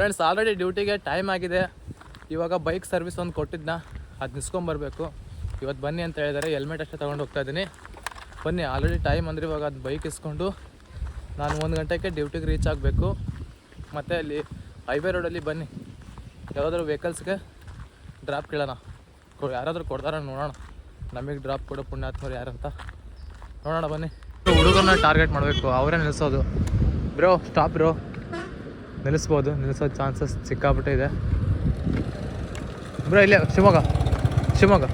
Friends already ಡ್ಯೂಟಿಗೆ time ಆಗಿದೆ. ಇವಾಗ ಬೈಕ್ ಸರ್ವಿಸ್ ಒಂದು ಕೊಟ್ಟಿದ್ದನ್ನ ಅದು ನಿಸ್ಕೊಂಬರ್ಬೇಕು. ಇವತ್ತು ಬನ್ನಿ ಅಂತ ಹೇಳಿದ್ದಾರೆ ಹೆಲ್ಮೆಟ್ ಅಷ್ಟೇ ತೊಗೊಂಡು ಹೋಗ್ತಾ ಇದ್ದೀನಿ ಬನ್ನಿ ಆಲ್ರೆಡಿ ಟೈಮ್ ಅಂದರೆ ಇವಾಗ ಅದು ಬೈಕ್ ಇಸ್ಕೊಂಡು ನಾನು ಒಂದು ಗಂಟೆಗೆ ಡ್ಯೂಟಿಗೆ ರೀಚ್ ಆಗಬೇಕು. ಮತ್ತು ಅಲ್ಲಿ ಹೈವೇ ರೋಡಲ್ಲಿ ಬನ್ನಿ. ಯಾವುದಾದ್ರೂ ವೆಹಿಕಲ್ಸ್ಗೆ ಡ್ರಾಪ್ ಕೇಳೋಣ. ಯಾರಾದರೂ ಕೊಡ್ತಾರ ನೋಡೋಣ. ನಮಗೆ ಡ್ರಾಪ್ ಕೊಡೋ ಪುಣ್ಯಾತ್ಮರು ಯಾರಂತ. ನೋಡೋಣ ಬನ್ನಿ. ಹುಡುಗರನ್ನ ಟಾರ್ಗೆಟ್ ಮಾಡಬೇಕು. ಅವರೇ ನಿಲ್ಲಿಸೋದು ಬ್ರೋ ಸ್ಟಾಪ್ ಬ್ರೋ ನಿಲ್ಲಿಸ್ಬೋದು ನಿಲ್ಲಿಸೋ ಚಾನ್ಸಸ್ ಸಿಕ್ಕಾಪಟ್ಟೆ ಇದೆ. ಬ್ರೋ ಇಲ್ಲೇ ಶಿವಮೊಗ್ಗ ಶಿವಮೊಗ್ಗ.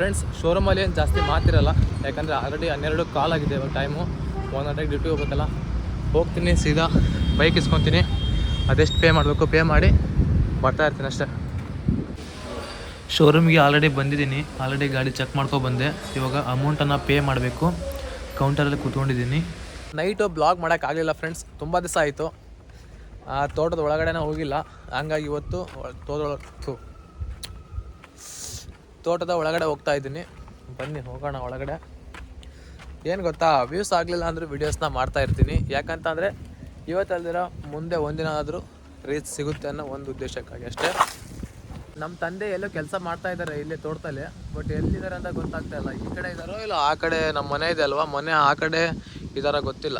ಫ್ರೆಂಡ್ಸ್ ಶೋರೂಮಲ್ಲಿ ಏನು ಜಾಸ್ತಿ ಮಾತಿರಲ್ಲ, ಯಾಕಂದರೆ ಆಲ್ರೆಡಿ ಹನ್ನೆರಡು ಕಾಲ್ ಆಗಿದೆ ಇವಾಗ ಟೈಮು ಒಂದು ಗಂಟೆಗೆ ಡ್ಯೂಟಿ ಹೋಗ್ಬೇಕಲ್ಲ. ಹೋಗ್ತೀನಿ, ಸೀದಾ ಬೈಕ್ ಇಸ್ಕೊತೀನಿ. ಅದೆಷ್ಟು ಪೇ ಮಾಡಬೇಕು ಪೇ ಮಾಡಿ ಬರ್ತಾ ಇರ್ತೀನಿ ಅಷ್ಟೇ. ಶೋರೂಮ್ಗೆ ಆಲ್ರೆಡಿ ಬಂದಿದ್ದೀನಿ. ಆಲ್ರೆಡಿ ಗಾಡಿ ಚೆಕ್ ಮಾಡ್ಕೊ ಬಂದೆ. ಇವಾಗ ಅಮೌಂಟನ್ನು ಪೇ ಮಾಡಬೇಕು. ಕೌಂಟರಲ್ಲಿ ಕೂತ್ಕೊಂಡಿದ್ದೀನಿ. ನೈಟು ಬ್ಲಾಗ್ ಮಾಡೋಕ್ಕಾಗಲಿಲ್ಲ ಫ್ರೆಂಡ್ಸ್ ತುಂಬ ದಿವಸ ಆಯಿತು. ಆ, ತೋಟದ ಒಳಗಡೆನೇ ಹೋಗಿಲ್ಲ. ಹಂಗಾಗಿ ಇವತ್ತು, ತೋಟದ. ತೋಟದ ಒಳಗಡೆ ಹೋಗ್ತಾ ಇದ್ದೀನಿ. ಬನ್ನಿ, ಹೋಗೋಣ ಒಳಗಡೆ. ಏನು ಗೊತ್ತಾ ವ್ಯೂಸ್ ಆಗಲಿಲ್ಲ ಅಂದರೂ ವೀಡಿಯೋಸ್ನ ಮಾಡ್ತಾ ಇರ್ತೀನಿ. ಯಾಕಂತಂದರೆ, ಇವತ್ತಲ್ದಿರ ಮುಂದೆ ಒಂದಿನ ಆದರೂ ರೀಚ್ ಸಿಗುತ್ತೆ ಅನ್ನೋ ಒಂದು ಉದ್ದೇಶಕ್ಕಾಗಿ ಅಷ್ಟೇ. ನಮ್ಮ ತಂದೆ ಎಲ್ಲೋ ಕೆಲಸ ಮಾಡ್ತಾ ಇದ್ದಾರೆ ಇಲ್ಲಿ ತೋಟದಲ್ಲಿ ಬಟ್ ಎಲ್ಲಿದ್ದಾರೆ ಅಂತ ಗೊತ್ತಾಗ್ತಾ ಇಲ್ಲ. ಈ ಕಡೆ ಇದ್ದಾರೋ ಇಲ್ಲ, ಆ ಕಡೆ ನಮ್ಮ ಮನೆ ಇದೆ ಅಲ್ವಾ? ಮನೆ ಆ ಕಡೆ ಇದಾರ ಗೊತ್ತಿಲ್ಲ.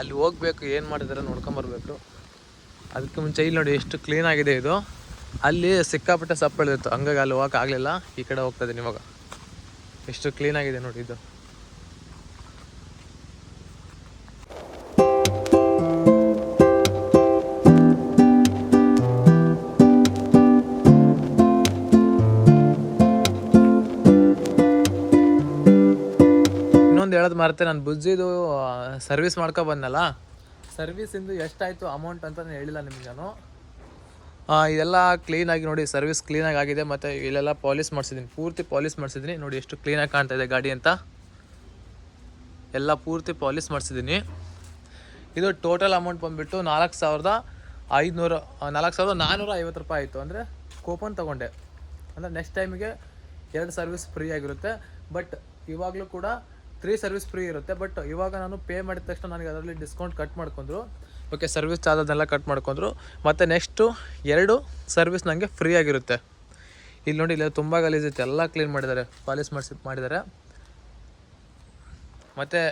ಅಲ್ಲಿ ಹೋಗ್ಬೇಕು, ಏನು ಮಾಡಿದಾರೆ ನೋಡ್ಕೊಂಬರ್ಬೇಕು ಅದಕ್ಕೆ ಮುಂಚೆ ಇಲ್ಲಿ ನೋಡಿ, ಎಷ್ಟು ಕ್ಲೀನಾಗಿದೆ ಇದು. ಅಲ್ಲಿ ಸಿಕ್ಕಾಪಟ್ಟೆ ಸಪ್ಪಳಿತ್ತು ಹಂಗಾಗಿ ಅಲ್ಲಿ ಹೋಗಕ್ಕೆ ಆಗಲಿಲ್ಲ. ಈ ಕಡೆ ಹೋಗ್ತಾ ಇದ್ದೀನಿ ಇವಾಗ. ಎಷ್ಟು ಕ್ಲೀನ್ ಆಗಿದೆ ನೋಡಿ ಇದು. ಇನ್ನೊಂದು ಹೇಳೋದು ಮರ್ತೆ, ನಾನು ಬುಜ್ಜಿದು ಸರ್ವಿಸ್ ಮಾಡ್ಕೊ ಬಂದಲ್ಲ ಸರ್ವಿಸಿಂದು ಎಷ್ಟಾಯಿತು ಅಮೌಂಟ್ ಅಂತ ಹೇಳಿಲ್ಲ ನಿಮ್ಗೆ ನಾನು ಇದೆಲ್ಲ ಕ್ಲೀನಾಗಿ ನೋಡಿ ಸರ್ವಿಸ್ ಕ್ಲೀನಾಗಿ ಆಗಿದೆ ಮತ್ತು ಇಲ್ಲೆಲ್ಲ ಪಾಲಿಸ್ ಮಾಡಿಸಿದ್ದೀನಿ. ಪೂರ್ತಿ ಪಾಲಿಸ್ ಮಾಡಿಸಿದ್ದೀನಿ. ನೋಡಿ ಎಷ್ಟು ಕ್ಲೀನಾಗಿ ಕಾಣ್ತಾ ಇದೆ ಗಾಡಿ ಅಂತ. ಎಲ್ಲ ಪೂರ್ತಿ ಪಾಲಿಸ್ ಮಾಡಿಸಿದ್ದೀನಿ. ಇದು ಟೋಟಲ್ ಅಮೌಂಟ್ ಬಂದುಬಿಟ್ಟು ನಾಲ್ಕು ಸಾವಿರದ ಐದುನೂರು ನಾಲ್ಕು ಸಾವಿರದ ನಾನ್ನೂರ ಐವತ್ತು ರೂಪಾಯಿ ಆಯಿತು. ಅಂದರೆ ಕೂಪನ್ ತೊಗೊಂಡೆ. ಅಂದರೆ ನೆಕ್ಸ್ಟ್ ಟೈಮಿಗೆ ಎರಡು ಸರ್ವಿಸ್ ಫ್ರೀ ಆಗಿರುತ್ತೆ. ಬಟ್ ಇವಾಗಲೂ ಕೂಡ ತ್ರೀ ಸರ್ವಿಸ್ ಫ್ರೀ ಇರುತ್ತೆ. ಬಟ್ ಇವಾಗ ನಾನು ಪೇ ಮಾಡಿದ ತಕ್ಷಣ ನನಗೆ ಅದರಲ್ಲಿ ಡಿಸ್ಕೌಂಟ್ ಕಟ್ ಮಾಡ್ಕೊಂಡ್ರು. ಓಕೆ ಸರ್ವಿಸ್ ಚಾರ್ಜ್ ಅದನ್ನೆಲ್ಲ ಕಟ್ ಮಾಡ್ಕೊಂಡ್ರು. ಮತ್ತು ನೆಕ್ಸ್ಟು ಎರಡು ಸರ್ವಿಸ್ ನನಗೆ ಫ್ರೀ ಆಗಿರುತ್ತೆ. ಇಲ್ಲಿ ನೋಡಿ ಇಲ್ಲ ತುಂಬ ಗಲೀಜಿತ್ತು ಎಲ್ಲ ಕ್ಲೀನ್ ಮಾಡಿದ್ದಾರೆ. ಪಾಲಿಸ್ ಮಾಡಿಸಿ, ಮಾಡಿದ್ದಾರೆ. ಮತ್ತು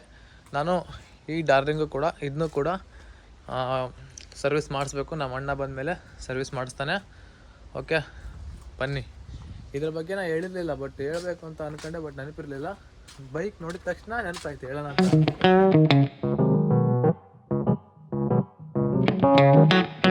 ನಾನು ಈ ಡಾರ್ಲಿಂಗು ಕೂಡ ಇದನ್ನು ಕೂಡ ಸರ್ವಿಸ್ ಮಾಡಿಸ್ಬೇಕು. ನಮ್ಮ ಅಣ್ಣ ಬಂದಮೇಲೆ ಸರ್ವಿಸ್ ಮಾಡಿಸ್ತಾನೆ. ಓಕೆ ಬನ್ನಿ. ಇದ್ರ ಬಗ್ಗೆ ನಾನು ಹೇಳಿರಲಿಲ್ಲ ಬಟ್ ಹೇಳಬೇಕು ಅಂತ ಅನ್ಕೊಂಡೆ ಬಟ್ ನೆನಪಿರಲಿಲ್ಲ. ಬೈಕ್ ನೋಡಿದ ತಕ್ಷಣ ನೆನಪಾಯ್ತು, ಹೇಳೋಣ Thank you.